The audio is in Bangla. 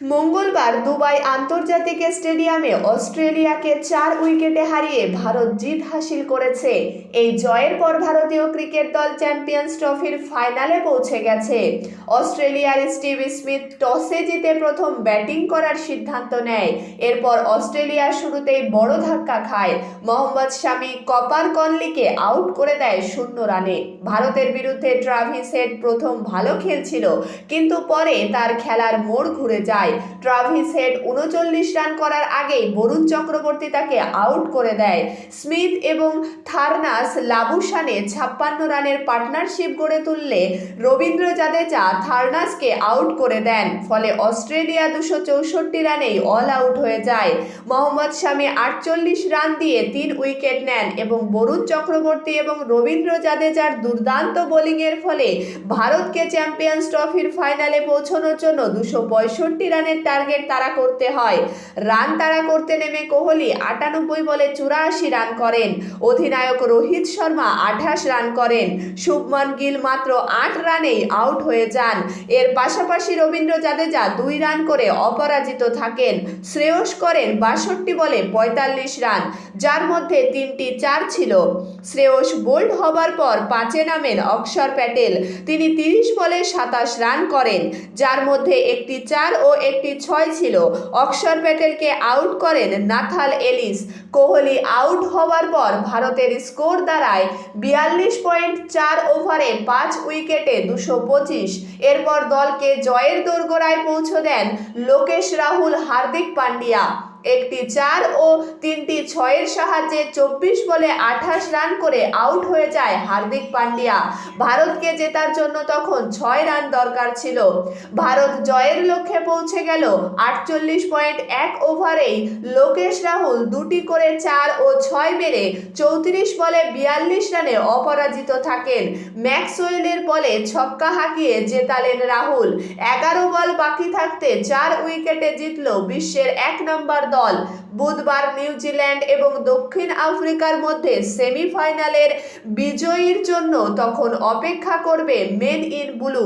মঙ্গলবার দুবাই আন্তর্জাতিক স্টেডিয়ামে অস্ট্রেলিয়াকে চার উইকেটে হারিয়ে ভারত জিত হাসিল করেছে। এই জয়ের পর ভারতীয় ক্রিকেট দল চ্যাম্পিয়ন্স ট্রফির ফাইনালে পৌঁছে গেছে। অস্ট্রেলিয়ার স্টিভ স্মিথ টসে জিতে প্রথম ব্যাটিং করার সিদ্ধান্ত নেয়। এরপর অস্ট্রেলিয়া শুরুতেই বড় ধাক্কা খায়। মোহাম্মদ শামি কপার কনলিকে আউট করে দেয় শূন্য রানে। ভারতের বিরুদ্ধে ট্রাভিস হেড প্রথম ভালো খেলছিল, কিন্তু পরে তার খেলার মোড় ঘুরে যায়। ট্রাভিস হেড উনচল্লিশ রান করার আগেই বরুণ চক্রবর্তী তাকে আউট করে দেয়। স্মিথ এবং থার্নাস লাবুসানে ছাপ্পান্ন রানের পার্টনারশিপ গড়ে তুললে রবীন্দ্র জাদেজা থার্নাসকে আউট করে দেন। ফলে অস্ট্রেলিয়া দুশো চৌষট্টি রানেই অল আউট হয়ে যায়। মোহাম্মদ শামি আটচল্লিশ রান দিয়ে তিন উইকেট নেন এবং বরুণ চক্রবর্তী এবং রবীন্দ্র জাদেজার দুর্দান্ত বোলিংয়ের ফলে ভারতকে চ্যাম্পিয়ন্স ট্রফির ফাইনালে পৌঁছানোর জন্য দুশো পঁয়ষট্টি রানের টার্গেট তারা করতে হয়। রান তারা করতে নেমে কোহলি আটানব্বই বলে চুরাশি রান করেন। অধিনায়ক রোহিত শর্মা আঠাশ রান করেন। শুভমন গিল মাত্র আট রানেই আউট হয়ে যান। এর পাশাপাশি রবীন্দ্র জাদেজা দুই রান করে অপরাজিত থাকেন। শ্রেয়স করেন বাষট্টি বলে পঁয়তাল্লিশ রান, যার মধ্যে তিনটি চার ছিল। শ্রেয়স বোল্ড হবার পর পাঁচে নামেন অক্ষর প্যাটেল। তিনি তিরিশ বলে সাতাশ রান করেন, যার মধ্যে একটি চার ও একটি ছয় ছিল। অক্ষর প্যাটেলকে আউট করেন নাথাল এলিস। কোহলি আউট হওয়ার পর ভারতের স্কোর দাঁড়ায় বিয়াল্লিশ পয়েন্ট চার ওভারে পাঁচ উইকেটে দুশো পঁচিশ। এরপর দলকে জয়ের দোরগোড়ায় পৌঁছ দেন লোকেশ রাহুল, হার্দিক পান্ডিয়া। একটি চার ও তিনটি ছয়ের সাহায্যে চব্বিশ বলে আঠাশ রান করে আউট হয়ে যায় হার্দিক পান্ডিয়া। ভারতকে জেতার জন্য তখন ছয় রান দরকার ছিল। ভারত জয়ের লক্ষ্যে পৌঁছে গেল আটচল্লিশ পয়েন্ট এক ওভারেই। লোকেশ রাহুল দুটি করে চার ও ছয় মেরে চৌত্রিশ বলে বিয়াল্লিশ রানে অপরাজিত থাকেন। ম্যাক্সওয়েলের বলে ছক্কা হাঁকিয়ে জেতালেন রাহুল। এগারো বল বাকি থাকতে চার উইকেটে জিতল বিশ্বের এক নম্বর দল। বুধবার নিউজিল্যান্ড এবং দক্ষিণ আফ্রিকার মধ্যে সেমিফাইনালের বিজয়ীর জন্য তখন অপেক্ষা করবে মেন ইন ব্লু।